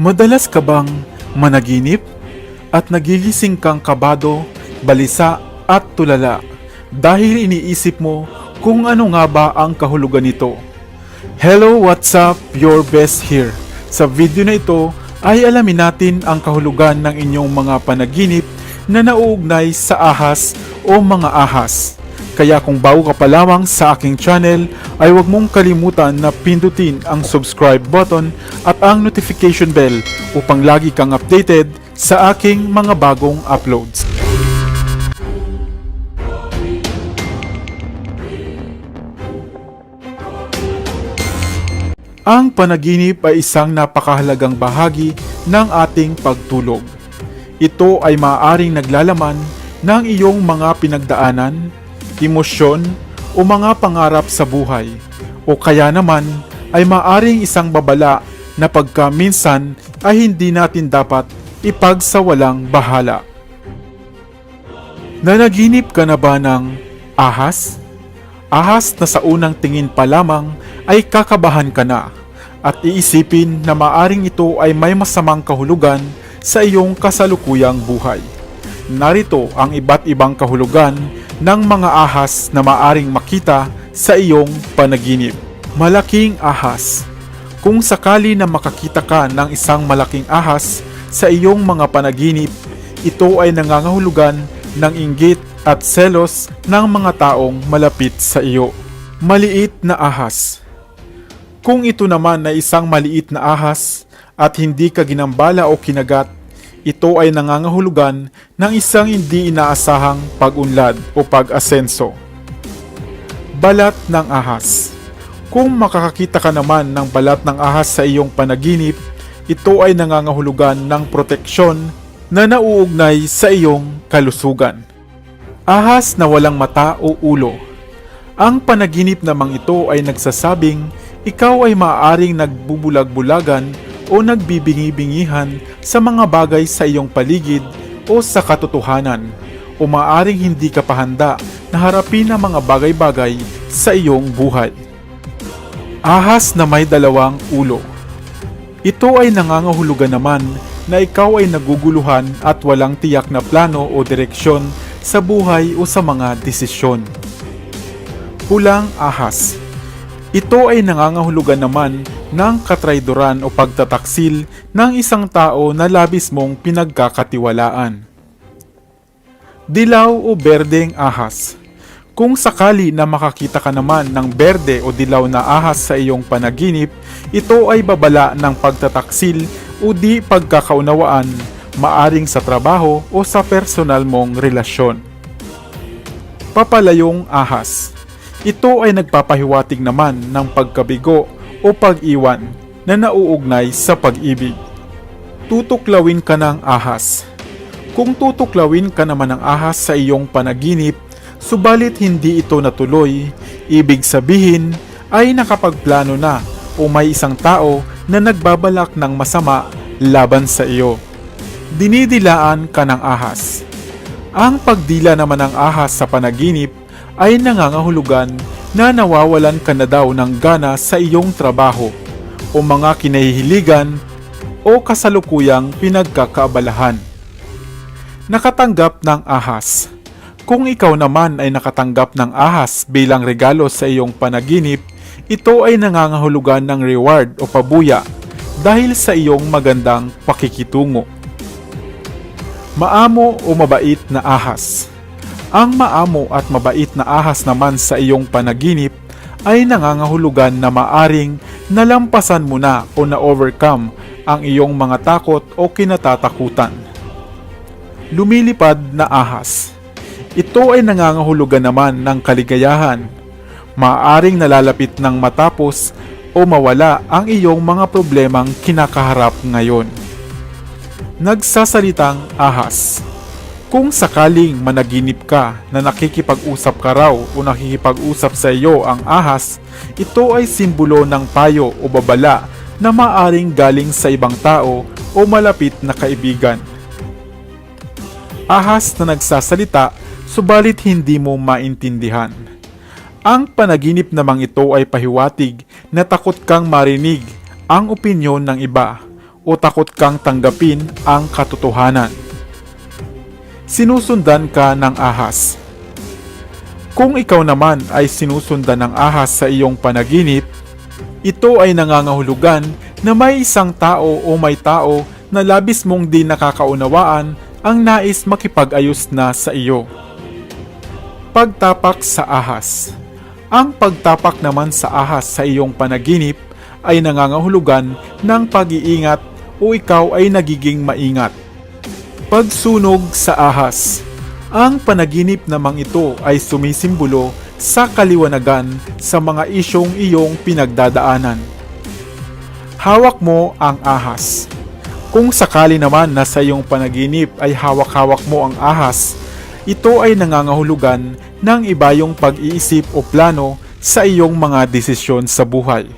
Madalas ka bang managinip at nagigising kang kabado, balisa at tulala dahil iniisip mo kung ano nga ba ang kahulugan nito? Hello, what's up? Your best here. Sa video na ito ay alamin natin ang kahulugan ng inyong mga panaginip na nauugnay sa ahas o mga ahas. Kaya kung bago ka pa lamang sa aking channel, ay huwag mong kalimutan na pindutin ang subscribe button at ang notification bell upang lagi kang updated sa aking mga bagong uploads. Ang panaginip ay isang napakahalagang bahagi ng ating pagtulog. Ito ay maaaring naglalaman ng iyong mga pinagdaanan, emosyon o mga pangarap sa buhay o kaya naman ay maaring isang babala na pagka minsan ay hindi natin dapat ipagsawalang bahala. Nanaginip ka na ba ng ahas? Ahas na sa unang tingin pa lamang ay kakabahan ka na at iisipin na maaring ito ay may masamang kahulugan sa iyong kasalukuyang buhay. Narito ang iba't ibang kahulugan ng mga ahas na maaring makita sa iyong panaginip. Malaking ahas. Kung sakali na makakita ka ng isang malaking ahas sa iyong mga panaginip, ito ay nangangahulugan ng inggit at selos ng mga taong malapit sa iyo. Maliit na ahas. Kung ito naman ay isang maliit na ahas at hindi ka ginambala o kinagat, ito ay nangangahulugan ng isang hindi inaasahang pag-unlad o pag-asenso. Balat ng ahas Kung makakakita ka naman ng balat ng ahas sa iyong panaginip, ito ay nangangahulugan ng proteksyon na nauugnay sa iyong kalusugan. Ahas na walang mata o ulo Ang panaginip namang ito ay nagsasabing ikaw ay maaaring nagbubulag-bulagan o nagbibingi-bingihan sa mga bagay sa iyong paligid o sa katotohanan o maaaring hindi ka pahanda na harapin ang mga bagay-bagay sa iyong buhay. Ahas na may dalawang ulo Ito ay nangangahulugan naman na ikaw ay naguguluhan at walang tiyak na plano o direksyon sa buhay o sa mga desisyon. Pulang ahas ito ay nangangahulugan naman ng katrayduran o pagtataksil ng isang tao na labis mong pinagkakatiwalaan. Dilaw o berdeng ahas Kung sakali na makakita ka naman ng berde o dilaw na ahas sa iyong panaginip, ito ay babala ng pagtataksil o di pagkakaunawaan, maaring sa trabaho o sa personal mong relasyon. Papalayong ahas ito ay nagpapahiwatig naman ng pagkabigo o pag-iwan na nauugnay sa pag-ibig. Tutuklawin ka ng ahas. Kung tutuklawin ka naman ng ahas sa iyong panaginip, subalit hindi ito natuloy, ibig sabihin ay nakapagplano na o may isang tao na nagbabalak ng masama laban sa iyo. Dinidilaan ka ng ahas. Ang pagdila naman ng ahas sa panaginip ay nangangahulugan na nawawalan ka na daw ng gana sa iyong trabaho o mga kinahihiligan o kasalukuyang pinagkakaabalahan. Nakatanggap ng ahas Kung ikaw naman ay nakatanggap ng ahas bilang regalo sa iyong panaginip, ito ay nangangahulugan ng reward o pabuya dahil sa iyong magandang pakikitungo. Maamo o mabait na ahas ang maamo at mabait na ahas naman sa iyong panaginip ay nangangahulugan na maaring nalampasan mo na o na-overcome ang iyong mga takot o kinatatakutan. Lumilipad na ahas Ito ay nangangahulugan naman ng kaligayahan. Maaring nalalapit ng matapos o mawala ang iyong mga problemang kinakaharap ngayon. Nagsasalitang ahas kung sakaling managinip ka na nakikipag-usap ka raw o nakikipag-usap sa iyo ang ahas, ito ay simbolo ng payo o babala na maaring galing sa ibang tao o malapit na kaibigan. Ahas na nagsasalita subalit hindi mo maintindihan. Ang panaginip namang ito ay pahiwatig na takot kang marinig ang opinyon ng iba o takot kang tanggapin ang katotohanan. Sinusundan ka ng ahas. Kung ikaw naman ay sinusundan ng ahas sa iyong panaginip, ito ay nangangahulugan na may isang tao o may tao na labis mong di nakakaunawaan ang nais makipag-ayos na sa iyo. Pagtapak sa ahas Ang pagtapak naman sa ahas sa iyong panaginip ay nangangahulugan ng pag-iingat o ikaw ay nagiging maingat. Pagsunog sa ahas Ang panaginip namang ito ay sumisimbolo sa kaliwanagan sa mga isyong iyong pinagdadaanan. Hawak mo ang ahas. Kung sakali naman na sa iyong panaginip ay hawak-hawak mo ang ahas, ito ay nangangahulugan ng ibayong pag-iisip o plano sa iyong mga desisyon sa buhay.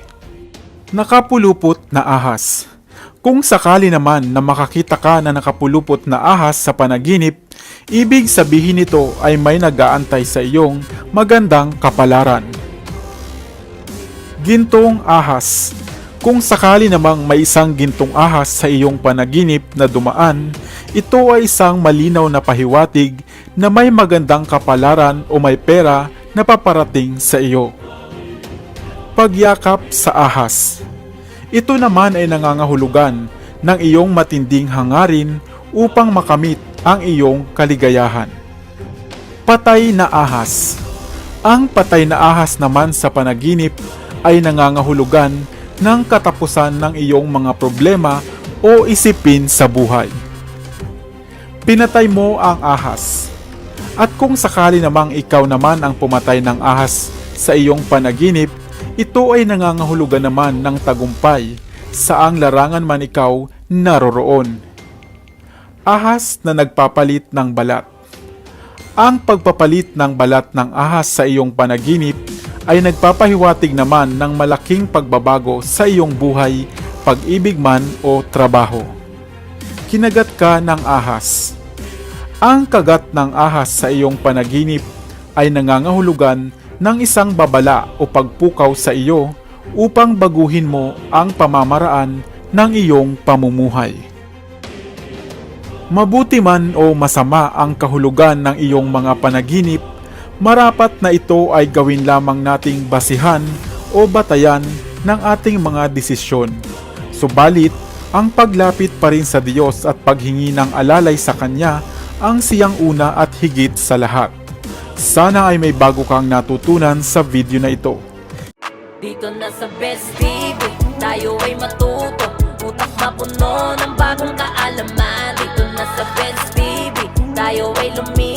Nakapulupot na ahas. Kung sakali naman na makakita ka na nakapulupot na ahas sa panaginip, ibig sabihin nito ay may nag-aantay sa iyong magandang kapalaran. Gintong ahas. Kung sakali namang may isang gintong ahas sa iyong panaginip na dumaan, ito ay isang malinaw na pahiwatig na may magandang kapalaran o may pera na paparating sa iyo. Pagyakap sa ahas. Ito naman ay nangangahulugan ng iyong matinding hangarin upang makamit ang iyong kaligayahan. Patay na ahas. Ang patay na ahas naman sa panaginip ay nangangahulugan ng katapusan ng iyong mga problema o isipin sa buhay. Pinatay mo ang ahas. At kung sakali namang ikaw naman ang pumatay ng ahas sa iyong panaginip, ito ay nangangahulugan naman ng tagumpay saang larangan man ikaw naroroon. Ahas na nagpapalit ng balat. Ang pagpapalit ng balat ng ahas sa iyong panaginip ay nagpapahiwatig naman ng malaking pagbabago sa iyong buhay, pag-ibig man o trabaho. Kinagat ka ng ahas. Ang kagat ng ahas sa iyong panaginip ay nangangahulugan ng isang babala o pagpukaw sa iyo upang baguhin mo ang pamamaraan ng iyong pamumuhay. Mabuti man o masama ang kahulugan ng iyong mga panaginip, marapat na ito ay gawin lamang nating basihan o batayan ng ating mga desisyon. Subalit, ang paglapit pa rin sa Diyos at paghingi ng alalay sa Kanya ang siyang una at higit sa lahat. Sana ay may bago kang natutunan sa video na ito. Dito na sa Best TV Tayo ay matuto. Utak mapuno ng bagong kaalaman. Dito na sa Best TV Tayo ay lumibot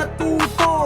matuto